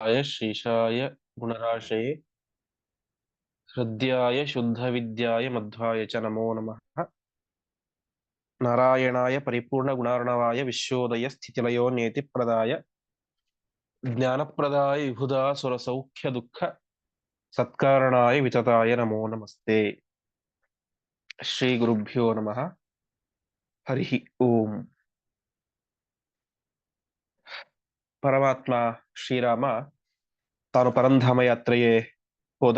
आय श्रीशाय गुणराशये हृद्याय शुद्धविद्याय मध्वाय च नमो नमः नारायणाय परिपूर्णगुणार्णवाय विश्वोदय स्थितिलयो नेतिप्रदाय ज्ञानप्रदाय विबुधा सुरसौख्यदुःख सत्कारणाय वितताय नमो नमस्ते श्रीगुरुभ्यो नमः हरिः ಓಂ ಪರಮಾತ್ಮ ಶ್ರೀರಾಮ ತಾನು ಪರಂಧಾಮ ಯಾತ್ರೆಯೇ ಹೋದ.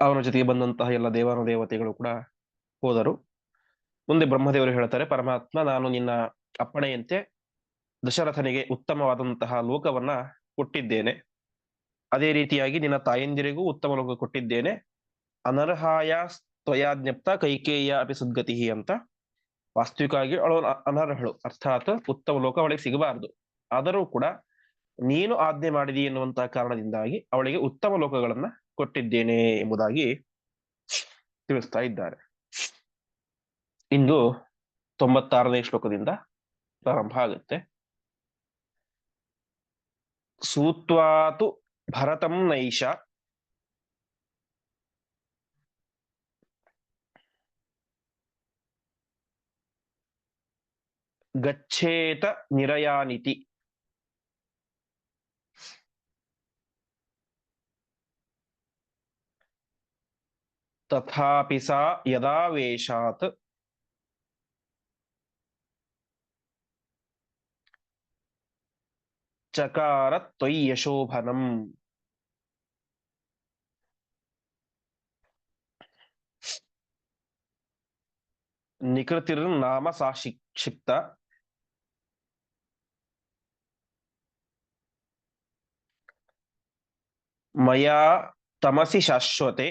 ಅವನ ಜೊತೆಗೆ ಬಂದಂತಹ ಎಲ್ಲ ದೇವಾನು ದೇವತೆಗಳು ಕೂಡ ಹೋದರು. ಮುಂದೆ ಬ್ರಹ್ಮದೇವರು ಹೇಳ್ತಾರೆ, ಪರಮಾತ್ಮ, ನಾನು ನಿನ್ನ ಅಪ್ಪಣೆಯಂತೆ ದಶರಥನಿಗೆ ಉತ್ತಮವಾದಂತಹ ಲೋಕವನ್ನ ಕೊಟ್ಟಿದ್ದೇನೆ. ಅದೇ ರೀತಿಯಾಗಿ ನಿನ್ನ ತಾಯಂದಿರಿಗೂ ಉತ್ತಮ ಲೋಕ ಕೊಟ್ಟಿದ್ದೇನೆ. ಅನರ್ಹಾಯ ತ್ವಯಾಜ್ಞಪ್ತ ಕೈಕೇಯ ಅಪಿ ಸದ್ಗತಿ ಅಂತ ವಾಸ್ತವಿಕವಾಗಿ ಅವಳು ಅನರ್ಹಳು. ಅರ್ಥಾತ್ ಉತ್ತಮ ಲೋಕ ಅವಳಿಗೆ ಸಿಗಬಾರದು. ಆದರೂ ಕೂಡ ನೀನು ಆಜ್ಞೆ ಮಾಡಿದಿ ಎನ್ನುವಂತಹ ಕಾರಣದಿಂದಾಗಿ ಅವಳಿಗೆ ಉತ್ತಮ ಲೋಕಗಳನ್ನ ಕೊಟ್ಟಿದ್ದೇನೆ ಎಂಬುದಾಗಿ ತಿಳಿಸ್ತಾ ಇದ್ದಾರೆ. ಇಂದು ತೊಂಬತ್ತಾರನೇ ಶ್ಲೋಕದಿಂದ ಪ್ರಾರಂಭ ಆಗುತ್ತೆ. ಸೂತ್ವಾತು ಭರತಂ ನೈಷ ಗಚ್ಚೇತ ನಿರಯಾನಿತಿ ತಥಾಪಿ ಸಾ ಯದಾವೇಶಾತ್ ಚಕಾರ ತ್ವಯ್ಯಶೋಭನಂ ನಿಕೃತಿರ್ನಾಮ ಸಾ ಶಿ- ಕ್ಷಿಪ್ತ ಮಯಾ ತಮಸಿ ಶಾಶ್ವತೆ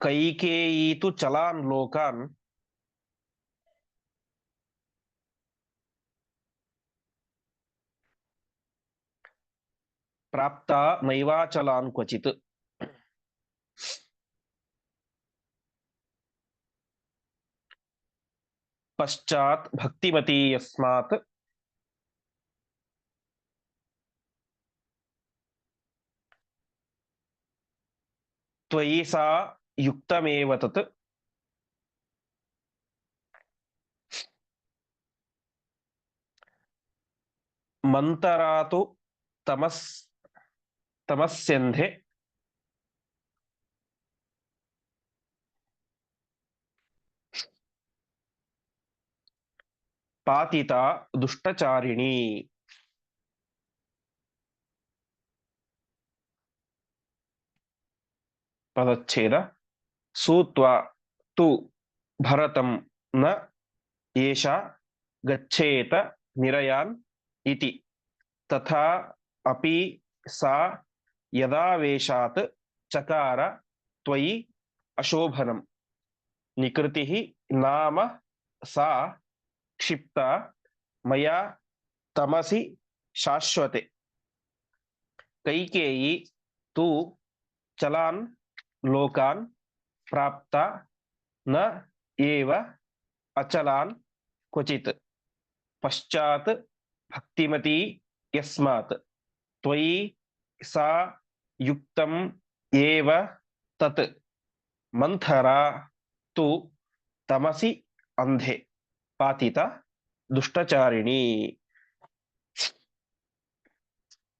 ಕೈಕೇಯೀತು ಚಲಾನ್ ಲೋಕಾನ್ ಪ್ರಾಪ್ತ ನೈವಾಚಲಾನ್ ಪಶ್ಚಾತ್ ಭಕ್ತಿಮತಿ ಯಸ್ಮಾತ್ ತ್ವಯಿ ಸಾ ಯುಕ್ತಮೇವ ತತ್ ಮಂತರಾತು ತಮಸ್ ತಮಸ್ಯಂಧೆ ಪಾತಿತ ದುಷ್ಟಚಾರಿಣಿ ಪದಚ್ಛೇದ ಸೂತ್ವ ತು ಭರತಂ ನ ಏಷ ಗಚ್ಚೇತ ನಿರಯಾನ್ ಇತಿ ತಥಾ ಅಪಿ ಸಾ ಯದಾವೇಶಾತ್ ಚಕಾರ ತ್ವಯಿ ಅಶೋಭನಂ ನಿಕೃತಿ ನಾಮ ಸಾ ಕ್ಷಿಪ್ತ ಮಯಾ ತಮಸಿ ಶಾಶ್ವತೆ ಕೈಕೇಯಿ ತು ಚಲಾನ್ ಲೋಕಾನ್ ಪ್ರಾಪ್ತ ನ ಏವ ಅಚಲಾನ್ ಕ್ವಚಿತ್ ಪಶ್ಚಾತ್ ಭಕ್ತಿಮತಿ ಯಸ್ಮಾತ್ ತ್ವಯಿ ಸಾ ಯುಕ್ತಂ ಏವ ತತ್ ಮಂಥರ ತು ತಮಸಿ ಅಂಧೆ ಪಾತಿತ, ದುಷ್ಟಚಾರಿಣಿ.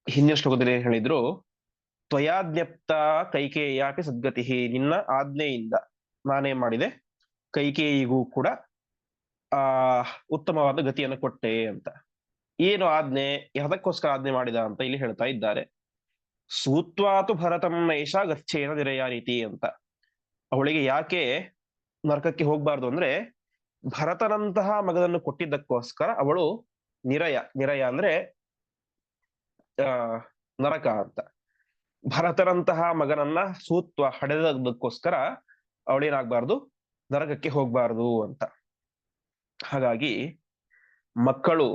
ಹಿಂದಿನ ಶ್ಲೋಕದಲ್ಲಿ ಹೇಳಿದ್ರು, ತ್ವಯಾಜ್ಞಪ್ತ ಕೈಕೇಯಾಪಿ ಸದ್ಗತಿ ನಿನ್ನ ಆಜ್ಞೆಯಿಂದ ನಾನೇ ಮಾಡಿದೆ, ಕೈಕೇಯಿಗೂ ಕೂಡ, ಆ, ಉತ್ತಮವಾದ ಗತಿಯನ್ನು ಕೊಟ್ಟೆ ಅಂತ. ಏನು ಆಜ್ಞೆ, ಯಾವುದಕ್ಕೋಸ್ಕರ ಆಜ್ಞೆ ಮಾಡಿದ ಅಂತ ಇಲ್ಲಿ ಹೇಳ್ತಾ ಇದ್ದಾರೆ. ಸೂತ್ವಾತು ಭರತಂ ನೈಷ ಗಚ್ಚೇನ ನಿರಯ ರೀತಿ ಅಂತ. ಅವಳಿಗೆ ಯಾಕೆ ನರಕಕ್ಕೆ ಹೋಗ್ಬಾರ್ದು ಅಂದ್ರೆ ಭರತನಂತಹ ಮಗನನ್ನು ಕೊಟ್ಟಿದ್ದಕ್ಕೋಸ್ಕರ ಅವಳು ನಿರಯ ನಿರಯ ಅಂದ್ರೆ ನರಕ ಅಂತ. ಭರತನಂತಹ ಮಗನನ್ನ ಸೂತ್ವ ಹಡೆದಕ್ಕೋಸ್ಕರ ಅವಳೇನಾಗ್ಬಾರ್ದು ನರಕಕ್ಕೆ ಹೋಗ್ಬಾರ್ದು ಅಂತ. ಹಾಗಾಗಿ ಮಕ್ಕಳು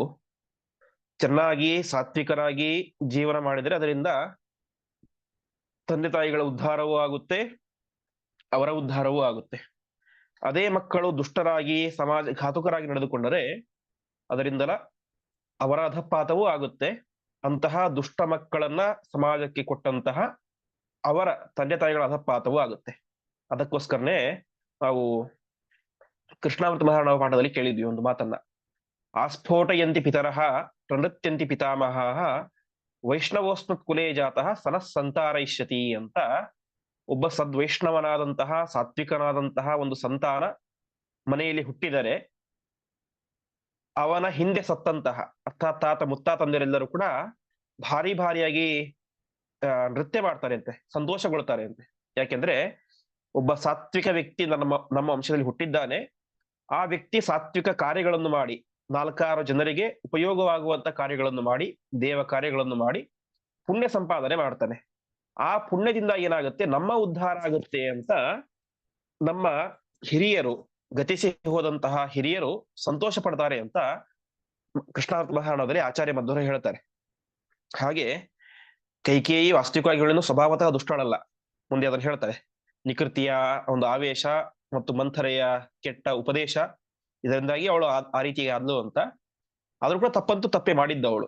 ಚೆನ್ನಾಗಿ ಸಾತ್ವಿಕರಾಗಿ ಜೀವನ ಮಾಡಿದರೆ ಅದರಿಂದ ತಂದೆ ತಾಯಿಗಳ ಉದ್ಧಾರವೂ ಆಗುತ್ತೆ, ಅವರ ಉದ್ಧಾರವೂ ಆಗುತ್ತೆ. ಅದೇ ಮಕ್ಕಳು ದುಷ್ಟರಾಗಿ ಸಮಾಜ ಘಾತುಕರಾಗಿ ನಡೆದುಕೊಂಡರೆ ಅದರಿಂದಲ ಅವರ ಅಧಪಾತವೂ ಆಗುತ್ತೆ. ಅಂತಹ ದುಷ್ಟ ಮಕ್ಕಳನ್ನ ಸಮಾಜಕ್ಕೆ ಕೊಟ್ಟಂತಹ ಅವರ ತಂದೆ ತಾಯಿಗಳ ಅಧಪಾತವೂ ಆಗುತ್ತೆ. ಅದಕ್ಕೋಸ್ಕರನೇ ನಾವು ಕೃಷ್ಣಾಮೃತ ಮಹಾರಾಣ ಪಾಠದಲ್ಲಿ ಕೇಳಿದ್ವಿ ಒಂದು ಮಾತನ್ನ. ಆಸ್ಫೋಟಯಂತಿ ಪಿತರಹ ಪ್ರನೃತ್ಯಂತಿ ಪಿತಾಮಹ ವೈಷ್ಣವೋಸ್ಮತ್ ಕುಲೇ ಜಾತಃ ಸನಃ ಸಂತಾರಯಿಷ್ಯತಿ ಅಂತ ಒಬ್ಬ ಸದ್ವೈಷ್ಣವನಾದಂತಹ, ಸಾತ್ವಿಕನಾದಂತಹ ಒಂದು ಸಂತಾನ ಮನೆಯಲ್ಲಿ ಹುಟ್ಟಿದರೆ ಅವನ ಹಿಂದೆ ಸತ್ತಂತಹ, ಅರ್ಥಾತ್ ತಾತ ಮುತ್ತಾತಂದಿರೆಲ್ಲರೂ ಕೂಡ ಭಾರಿ ಭಾರಿಯಾಗಿ ನೃತ್ಯ ಮಾಡ್ತಾರೆ ಅಂತೆ ಸಂತೋಷಗೊಳ್ತಾರೆ ಅಂತೆ ಯಾಕೆಂದ್ರೆ ಒಬ್ಬ ಸಾತ್ವಿಕ ವ್ಯಕ್ತಿ ನಮ್ಮ ನಮ್ಮ ವಂಶದಲ್ಲಿ ಹುಟ್ಟಿದ್ದಾನೆ. ಆ ವ್ಯಕ್ತಿ ಸಾತ್ವಿಕ ಕಾರ್ಯಗಳನ್ನು ಮಾಡಿ, ನಾಲ್ಕಾರು ಜನರಿಗೆ ಉಪಯೋಗವಾಗುವಂತ ಕಾರ್ಯಗಳನ್ನು ಮಾಡಿ, ದೇವ ಕಾರ್ಯಗಳನ್ನು ಮಾಡಿ ಪುಣ್ಯ ಸಂಪಾದನೆ ಮಾಡ್ತಾನೆ. ಆ ಪುಣ್ಯದಿಂದ ಏನಾಗುತ್ತೆ? ನಮ್ಮ ಉದ್ಧಾರ ಆಗುತ್ತೆ ಅಂತ ನಮ್ಮ ಹಿರಿಯರು, ಗತಿಸಿ ಹೋದಂತಹ ಹಿರಿಯರು ಸಂತೋಷ ಪಡ್ತಾರೆ ಅಂತ ಕೃಷ್ಣಾರ್ಥ ಮಹಾರಾಣದಲ್ಲಿ ಆಚಾರ್ಯ ಮಧ್ವರು ಹೇಳ್ತಾರೆ. ಹಾಗೆ ಕೈಕೇಯಿ ವಾಸ್ತವಿಕವಾಗಿ ಸ್ವಭಾವತಃ ದುಷ್ಟಳಲ್ಲ ಮುಂದೆ ಅದನ್ನು ಹೇಳ್ತಾರೆ. ನಿಕೃತಿಯ ಒಂದು ಆವೇಶ ಮತ್ತು ಮಂಥರೆಯ ಕೆಟ್ಟ ಉಪದೇಶ, ಇದರಿಂದಾಗಿ ಅವಳು ಆ- ಆ ರೀತಿ ಆದ್ಲು ಅಂತ. ಆದ್ರೂ ಕೂಡ ತಪ್ಪಂತೂ ತಪ್ಪೆ ಮಾಡಿದ್ದವಳು.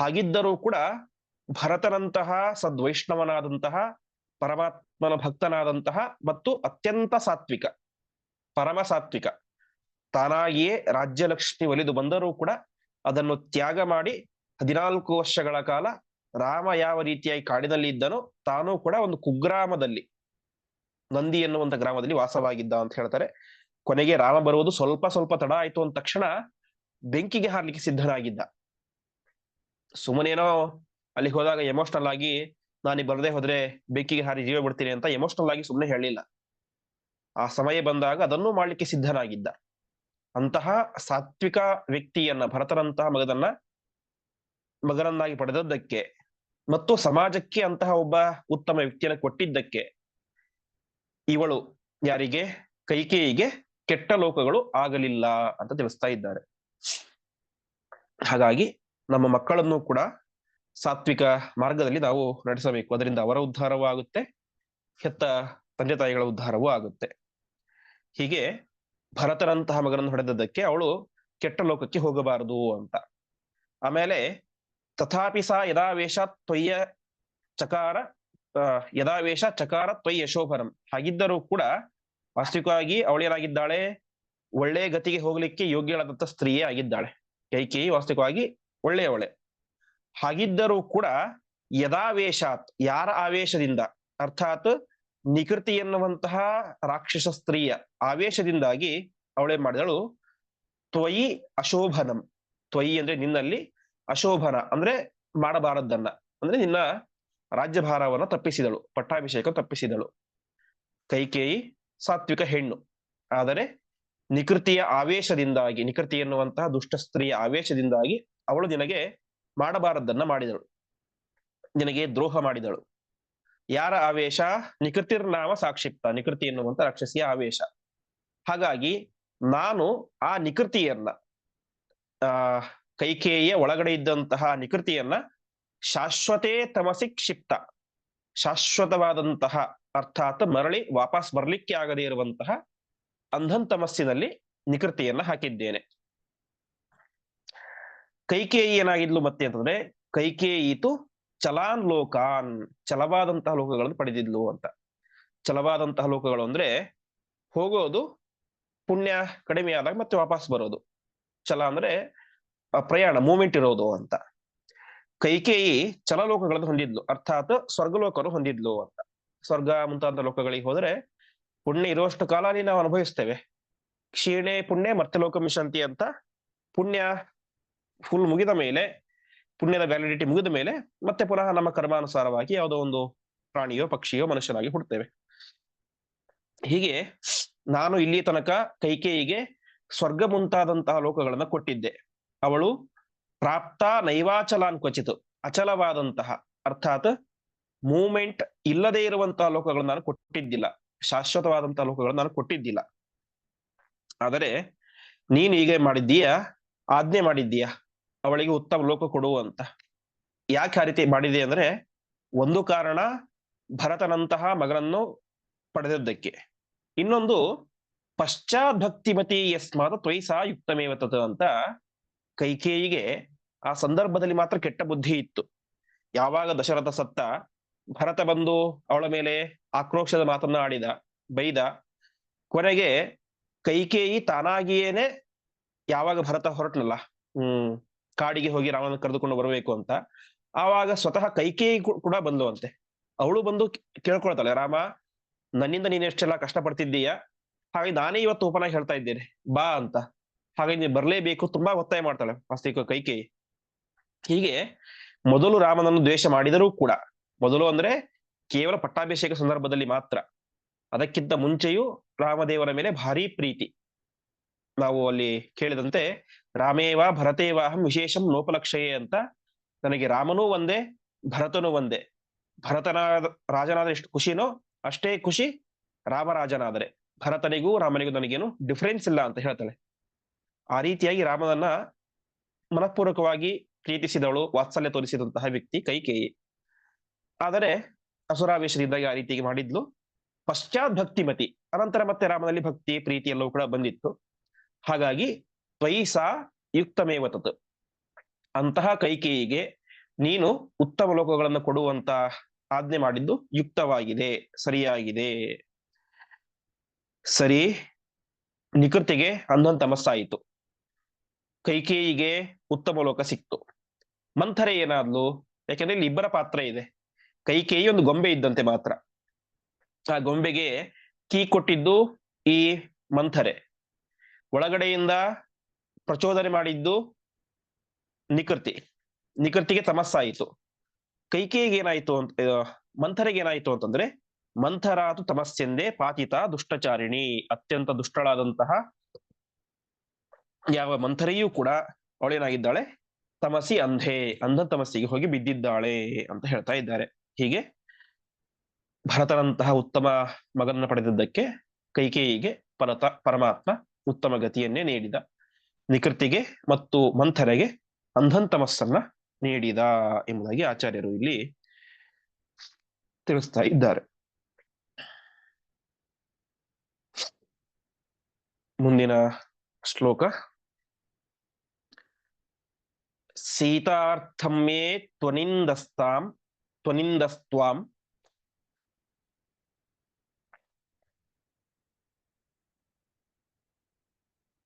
ಹಾಗಿದ್ದರೂ ಕೂಡ ಭರತನಂತಹ ಸದ್ವೈಷ್ಣವನಾದಂತಹ, ಪರಮಾತ್ಮನ ಭಕ್ತನಾದಂತಹ ಮತ್ತು ಅತ್ಯಂತ ಸಾತ್ವಿಕ, ಪರಮ ಸಾತ್ವಿಕ. ತಾನಾಗಿಯೇ ರಾಜ್ಯಲಕ್ಷ್ಮಿ ಒಲಿದು ಬಂದರೂ ಕೂಡ ಅದನ್ನು ತ್ಯಾಗ ಮಾಡಿ ಹದಿನಾಲ್ಕು ವರ್ಷಗಳ ಕಾಲ ರಾಮ ಯಾವ ರೀತಿಯಾಗಿ ಕಾಡಿನಲ್ಲಿ ಇದ್ದನೋ ತಾನೂ ಕೂಡ ಒಂದು ಕುಗ್ರಾಮದಲ್ಲಿ, ನಂದಿ ಎನ್ನುವಂತ ಗ್ರಾಮದಲ್ಲಿ ವಾಸವಾಗಿದ್ದ ಅಂತ ಹೇಳ್ತಾರೆ. ಕೊನೆಗೆ ರಾಮ ಬರುವುದು ಸ್ವಲ್ಪ ಸ್ವಲ್ಪ ತಡ ಆಯ್ತು ಅಂದ ತಕ್ಷಣ ಬೆಂಕಿಗೆ ಹಾರ್ಲಿಕ್ಕೆ ಸಿದ್ಧನಾಗಿದ್ದ. ಸುಮ್ಮನೇನೋ ಅಲ್ಲಿ ಹೋದಾಗ ಎಮೋಷನಲ್ ಆಗಿ ನಾನು ಬರದೆ ಹೋದ್ರೆ ಬೆಕ್ಕಿಗೆ ಹಾರಿ ಜೀವ ಬಿಡ್ತೀನಿ ಅಂತ ಎಮೋಷನಲ್ ಆಗಿ ಸುಮ್ಮನೆ ಹೇಳಿಲ್ಲ. ಆ ಸಮಯ ಬಂದಾಗ ಅದನ್ನು ಮಾಡ್ಲಿಕ್ಕೆ ಸಿದ್ಧನಾಗಿದ್ದ. ಅಂತಹ ಸಾತ್ವಿಕ ವ್ಯಕ್ತಿಯನ್ನ, ಭರತನಂತಹ ಮಗದನ್ನ ಮಗನನ್ನಾಗಿ ಪಡೆದದ್ದಕ್ಕೆ ಮತ್ತು ಸಮಾಜಕ್ಕೆ ಅಂತಹ ಒಬ್ಬ ಉತ್ತಮ ವ್ಯಕ್ತಿಯನ್ನು ಕೊಟ್ಟಿದ್ದಕ್ಕೆ ಇವಳು ಯಾರಿಗೆ? ಕೈಕೇಯಿಗೆ ಕೆಟ್ಟ ಲೋಕಗಳು ಆಗಲಿಲ್ಲ ಅಂತ ತಿಳಿಸ್ತಾ ಇದ್ದಾರೆ. ಹಾಗಾಗಿ ನಮ್ಮ ಮಕ್ಕಳನ್ನು ಕೂಡ ಸಾತ್ವಿಕ ಮಾರ್ಗದಲ್ಲಿ ನಾವು ನಡೆಸಬೇಕು. ಅದರಿಂದ ಅವರ ಉದ್ಧಾರವೂ ಆಗುತ್ತೆ ಹೆತ್ತ ತಂದೆ ತಾಯಿಗಳ ಉದ್ಧಾರವೂ ಆಗುತ್ತೆ. ಹೀಗೆ ಭರತನಂತಹ ಮಗನನ್ನು ಹೊಡೆದದ್ದಕ್ಕೆ ಅವಳು ಕೆಟ್ಟ ಲೋಕಕ್ಕೆ ಹೋಗಬಾರದು ಅಂತ. ಆಮೇಲೆ ತಥಾಪಿ ಸಾ ಯದಾವೇಶ ತ್ವಯ್ಯ ಚಕಾರ ಯದಾವೇಶ ಚಕಾರ ತ್ವಯ್ಯ ಯಶೋಭರಂ. ಹಾಗಿದ್ದರೂ ಕೂಡ ವಾಸ್ತವಿಕವಾಗಿ ಅವಳೇನಾಗಿದ್ದಾಳೆ ಒಳ್ಳೆ ಗತಿಗೆ ಹೋಗ್ಲಿಕ್ಕೆ ಯೋಗ್ಯಳಾದಂತ ಸ್ತ್ರೀಯೇ ಆಗಿದ್ದಾಳೆ. ಕೈಕೇಯಿ ವಾಸ್ತವಿಕವಾಗಿ ಒಳ್ಳೆಯವಳೆ. ಹಾಗಿದ್ದರೂ ಕೂಡ ಯದಾವೇಶಾತ್, ಯಾರ ಆವೇಶದಿಂದ? ಅರ್ಥಾತ್ ನಿಕೃತಿ ಎನ್ನುವಂತಹ ರಾಕ್ಷಸ ಸ್ತ್ರೀಯ ಆವೇಶದಿಂದಾಗಿ ಅವಳೇ ಮಾಡಿದಳು? ತ್ವಯಿ ಅಶೋಭನಂ. ತ್ವಯಿ ಅಂದ್ರೆ ನಿನ್ನಲ್ಲಿ ಅಶೋಭನ, ಅಂದ್ರೆ ಮಾಡಬಾರದನ್ನ ಅಂದ್ರೆ ನಿನ್ನ ರಾಜ್ಯಭಾರವನ್ನ ತಪ್ಪಿಸಿದಳು, ಪಟ್ಟಾಭಿಷೇಕ ತಪ್ಪಿಸಿದಳು. ಕೈಕೇಯಿ ಸಾತ್ವಿಕ ಹೆಣ್ಣು. ಆದರೆ ನಿಕೃತಿಯ ಆವೇಶದಿಂದಾಗಿ, ನಿಕೃತಿ ಎನ್ನುವಂತಹ ದುಷ್ಟ ಸ್ತ್ರೀಯ ಆವೇಶದಿಂದಾಗಿ ಅವಳು ನಿನಗೆ ಮಾಡಬಾರದನ್ನ ಮಾಡಿದಳು. ನಿನಗೆ ದ್ರೋಹ ಮಾಡಿದಳು. ಯಾರ ಆವೇಶ? ನಿಕೃತಿರ್ನಾಮ ಸಾಕ್ಷಿಪ್ತ. ನಿಕೃತಿ ಎನ್ನುವಂತ ರಾಕ್ಷಸಿಯ ಆವೇಶ. ಹಾಗಾಗಿ ನಾನು ಆ ನಿಕೃತಿಯನ್ನ, ಆ ಕೈಕೇಯ ಒಳಗಡೆ ಇದ್ದಂತಹ ನಿಕೃತಿಯನ್ನ ಶಾಶ್ವತೇ ತಮಸಿ ಕ್ಷಿಪ್ತ. ಶಾಶ್ವತವಾದಂತಹ, ಅರ್ಥಾತ್ ಮರಳಿ ವಾಪಸ್ ಬರ್ಲಿಕ್ಕೆ ಆಗದೇ ಇರುವಂತಹ ಅಂಧನ್ ತಮಸ್ಸಿನಲ್ಲಿ ನಿಕೃತಿಯನ್ನ ಹಾಕಿದ್ದೇನೆ. ಕೈಕೇಯಿ ಏನಾಗಿದ್ಲು ಮತ್ತೆ ಅಂತಂದ್ರೆ ಕೈಕೇಯಿತು ಚಲಾನ್ ಲೋಕಾನ್, ಚಲವಾದಂತಹ ಲೋಕಗಳನ್ನು ಪಡೆದಿದ್ಲು ಅಂತ. ಚಲವಾದಂತಹ ಲೋಕಗಳು ಅಂದ್ರೆ ಹೋಗೋದು, ಪುಣ್ಯ ಕಡಿಮೆ ಆದಾಗ ಮತ್ತೆ ವಾಪಸ್ ಬರೋದು. ಚಲ ಅಂದ್ರೆ ಪ್ರಯಾಣ ಮೂಮೆಂಟ್ ಇರೋದು ಅಂತ. ಕೈಕೇಯಿ ಚಲಲೋಕಗಳನ್ನು ಹೊಂದಿದ್ಲು, ಅರ್ಥಾತ್ ಸ್ವರ್ಗಲೋಕರು ಹೊಂದಿದ್ಲು ಅಂತ. ಸ್ವರ್ಗ ಮುಂತಾದ ಲೋಕಗಳಿಗೆ ಹೋದ್ರೆ ಪುಣ್ಯ ಇರುವಷ್ಟು ಕಾಲ ನಾವು ಅನುಭವಿಸ್ತೇವೆ. ಕ್ಷೀಣೆ ಪುಣ್ಯ ಮತ್ತೆ ಲೋಕ ಮಿಶಂತಿ ಅಂತ ಪುಣ್ಯ ಫುಲ್ ಮುಗಿದ ಮೇಲೆ, ಪುಣ್ಯದ ವ್ಯಾಲಿಡಿಟಿ ಮುಗಿದ ಮೇಲೆ ಮತ್ತೆ ಪುನಃ ನಮ್ಮ ಕರ್ಮಾನುಸಾರವಾಗಿ ಯಾವುದೋ ಒಂದು ಪ್ರಾಣಿಯೋ, ಪಕ್ಷಿಯೋ, ಮನುಷ್ಯನಾಗಿ ಹುಡ್ತೇವೆ ಹೀಗೆ ನಾನು ಇಲ್ಲಿ ತನಕ ಕೈಕೇಯಿಗೆ ಸ್ವರ್ಗ ಮುಂತಾದಂತಹ ಲೋಕಗಳನ್ನ ಕೊಟ್ಟಿದ್ದೆ. ಅವಳು ಪ್ರಾಪ್ತ ನೈವಾಚಲಾನ್ ಅನ್ಕೊಚಿತು ಅಚಲವಾದಂತಹ, ಅರ್ಥಾತ್ ಮೂಮೆಂಟ್ ಇಲ್ಲದೆ ಇರುವಂತಹ ಲೋಕಗಳನ್ನು ನಾನು ಕೊಟ್ಟಿದ್ದಿಲ್ಲ, ಶಾಶ್ವತವಾದಂತಹ ಲೋಕಗಳನ್ನು ನಾನು ಕೊಟ್ಟಿದ್ದಿಲ್ಲ. ಆದರೆ ನೀನು ಹೀಗೆ ಮಾಡಿದ್ದೀಯಾ, ಆಜ್ಞೆ ಮಾಡಿದ್ದೀಯ? ಅವಳಿಗೆ ಉತ್ತಮ ಲೋಕ ಕೊಡುವಂತ ಯಾಕೆ ಆ ರೀತಿ ಮಾಡಿದೆ ಅಂದ್ರೆ ಒಂದು ಕಾರಣ ಭರತನಂತಹ ಮಗನನ್ನು ಪಡೆದದ್ದಕ್ಕೆ. ಇನ್ನೊಂದು ಪಶ್ಚಾತ್ ಭಕ್ತಿಮತಿ ಯಸ್ಮಾತ್ ಯುಕ್ತಮೇವತದ ಯುಕ್ತಮೇವ ಅಂತ ಕೈಕೇಯಿಗೆ ಆ ಸಂದರ್ಭದಲ್ಲಿ ಮಾತ್ರ ಕೆಟ್ಟ ಬುದ್ಧಿ ಇತ್ತು. ಯಾವಾಗ ದಶರಥ ಸತ್ತ, ಭರತ ಬಂದು ಅವಳ ಮೇಲೆ ಆಕ್ರೋಶದ ಮಾತನ್ನ ಆಡಿದ, ಬೈದ, ಕೊನೆಗೆ ಕೈಕೇಯಿ ತಾನಾಗಿಯೇನೆ ಯಾವಾಗ ಭರತ ಹೊರಟ್ನಲ್ಲ. ಹ್ಮ್. ಕಾಡಿಗೆ ಹೋಗಿ ರಾಮನ ಕರೆದುಕೊಂಡು ಬರಬೇಕು ಅಂತ. ಆವಾಗ ಸ್ವತಃ ಕೈಕೇಯಿ ಕೂಡ ಬಂದು ಅಂತೆ ಅವಳು ಬಂದು ಕೇಳ್ಕೊಳ್ತಾಳೆ, ರಾಮ, ನನ್ನಿಂದ ನೀನು ಎಷ್ಟೆಲ್ಲ ಕಷ್ಟ ಪಡ್ತಿದ್ದೀಯ ಹಾಗೆ ನಾನೇ ಇವತ್ತು ಓಪನ್ ಆಗಿ ಹೇಳ್ತಾ ಇದ್ದೇನೆ. ಬಾ ಅಂತ. ಹಾಗೆ ನೀನು ಬರ್ಲೇಬೇಕು. ತುಂಬಾ ಒತ್ತಾಯ ಮಾಡ್ತಾಳೆ ವಾಸ್ತವಿಕ ಕೈಕೇಯಿ. ಹೀಗೆ ಮೊದಲು ರಾಮನನ್ನು ದ್ವೇಷ ಮಾಡಿದರೂ ಕೂಡ, ಮೊದಲು ಅಂದ್ರೆ ಕೇವಲ ಪಟ್ಟಾಭಿಷೇಕ ಸಂದರ್ಭದಲ್ಲಿ ಮಾತ್ರ. ಅದಕ್ಕಿಂತ ಮುಂಚೆಯೂ ರಾಮದೇವರ ಮೇಲೆ ಭಾರಿ ಪ್ರೀತಿ. ನಾವು ಅಲ್ಲಿ ಕೇಳಿದಂತೆ ರಾಮೇವ ಭರತೇವಾಹಂ ವಿಶೇಷಂ ನೋಪಲಕ್ಷಯೇ ಅಂತ ನನಗೆ ರಾಮನೂ ಒಂದೇ, ಭರತನೂ ಒಂದೇ. ಭರತನಾದ, ರಾಜನಾದ ಎಷ್ಟು ಖುಷಿನೋ ಅಷ್ಟೇ ಖುಷಿ ರಾಮರಾಜನಾದರೆ. ಭರತನಿಗೂ ರಾಮನಿಗೂ ನನಗೇನು ಡಿಫರೆನ್ಸ್ ಇಲ್ಲ ಅಂತ ಹೇಳ್ತಾಳೆ. ಆ ರೀತಿಯಾಗಿ ರಾಮನನ್ನ ಮನಪೂರ್ವಕವಾಗಿ ಪ್ರೀತಿಸಿದವಳು, ವಾತ್ಸಲ್ಯ ತೋರಿಸಿದಂತಹ ವ್ಯಕ್ತಿ ಕೈಕೇಯಿ. ಆದರೆ ಅಸುರಾವೇಶದಿಂದಾಗಿ ಆ ರೀತಿಯಾಗಿ ಮಾಡಿದ್ಲು. ಪಶ್ಚಾತ್ ಭಕ್ತಿಮತಿ ಅನಂತರ ಮತ್ತೆ ರಾಮನಲ್ಲಿ ಭಕ್ತಿ, ಪ್ರೀತಿ ಎಲ್ಲವೂ ಕೂಡ ಬಂದಿತ್ತು. ಹಾಗಾಗಿ ತ್ವಯಿಸಾ ಯುಕ್ತಮೇವ ತತ್ ಅಂತಹ ಕೈಕೇಯಿಗೆ ನೀನು ಉತ್ತಮ ಲೋಕಗಳನ್ನು ಕೊಡುವಂತ ಆಜ್ಞೆ ಮಾಡಿದ್ದು ಯುಕ್ತವಾಗಿದೆ, ಸರಿಯಾಗಿದೆ. ಸರಿ ನಿಕೃತಿಗೆ ಅಂಧನ್ ತಮಸ್ಸಾಯಿತು ಕೈಕೇಯಿಗೆ ಉತ್ತಮ ಲೋಕ ಸಿಕ್ತು. ಮಂಥರೆ ಏನಾದ್ಲು? ಯಾಕೆಂದ್ರೆ ಇಲ್ಲಿ ಇಬ್ಬರ ಪಾತ್ರ ಇದೆ. ಕೈಕೇಯಿ ಒಂದು ಗೊಂಬೆ ಇದ್ದಂತೆ ಮಾತ್ರ. ಆ ಗೊಂಬೆಗೆ ಕೀ ಕೊಟ್ಟಿದ್ದು ಈ ಮಂಥರೆ. ಒಳಗಡೆಯಿಂದ ಪ್ರಚೋದನೆ ಮಾಡಿದ್ದು ನಿಕೃತಿ. ನಿಕೃತಿಗೆ ತಮಸ್ಸಾಯಿತು. ಕೈಕೇಯಿಗೆ ಏನಾಯ್ತು ಅಂತ ಮಂಥರಿಗೆ ಏನಾಯ್ತು ಅಂತಂದ್ರೆ, ಮಂಥರಾತು ತಮಸ್ಸೆಂದೇ ಪಾತಿತ ದುಷ್ಟಚಾರಿಣಿ, ಅತ್ಯಂತ ದುಷ್ಟಳಾದಂತಹ ಯಾವ ಮಂಥರಿಯೂ ಕೂಡ ಅವಳೇನಾಗಿದ್ದಾಳೆ? ತಮಸಿ ಅಂಧೆ ಅಂಧ ತಮಸ್ಸಿಗೆ ಹೋಗಿ ಬಿದ್ದಿದ್ದಾಳೆ ಅಂತ ಹೇಳ್ತಾ ಇದ್ದಾರೆ. ಹೀಗೆ ಭರತನಂತಹ ಉತ್ತಮ ಮಗನನ್ನು ಪಡೆದಿದ್ದಕ್ಕೆ ಕೈಕೇಯಿಗೆ ಪರತ, ಪರಮಾತ್ಮ ಉತ್ತಮ ಗತಿಯನ್ನೇ ನೀಡಿದ. ನಿಕೃತಿಗೆ ಮತ್ತು ಮಂಥರೆಗೆ ಅಂಧನ್ ತಮಸ್ಸನ್ನ ನೀಡಿದ ಎಂಬುದಾಗಿ ಆಚಾರ್ಯರು ಇಲ್ಲಿ ತಿಳಿಸ್ತಾ ಇದ್ದಾರೆ. ಮುಂದಿನ ಶ್ಲೋಕ. ಸೀತಾರ್ಥಮ್ಮೇ ತ್ವನಿಂದಸ್ತಾಂ, ತ್ವನಿಂದಸ್ತ್ವಾಂ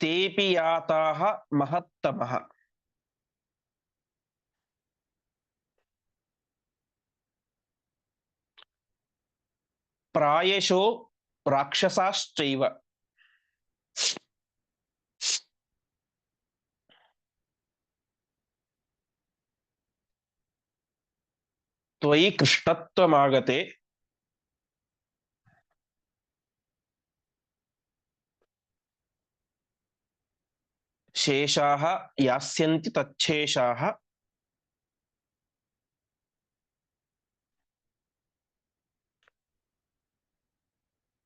ತೇಪಿ ಯಾತಾಹ ಮಹತ್ತಮಃ ಪ್ರಾಯಶೋ ರಾಕ್ಷಸಾಶ್ಚೈವ ತ್ವಯಿ ಕೃಷ್ಣತ್ವಮಾಗತೆ ಶೇಷಾಹ ಯಾಸ್ಯಂತಿ ತಚ್ಛೇಷಾಹ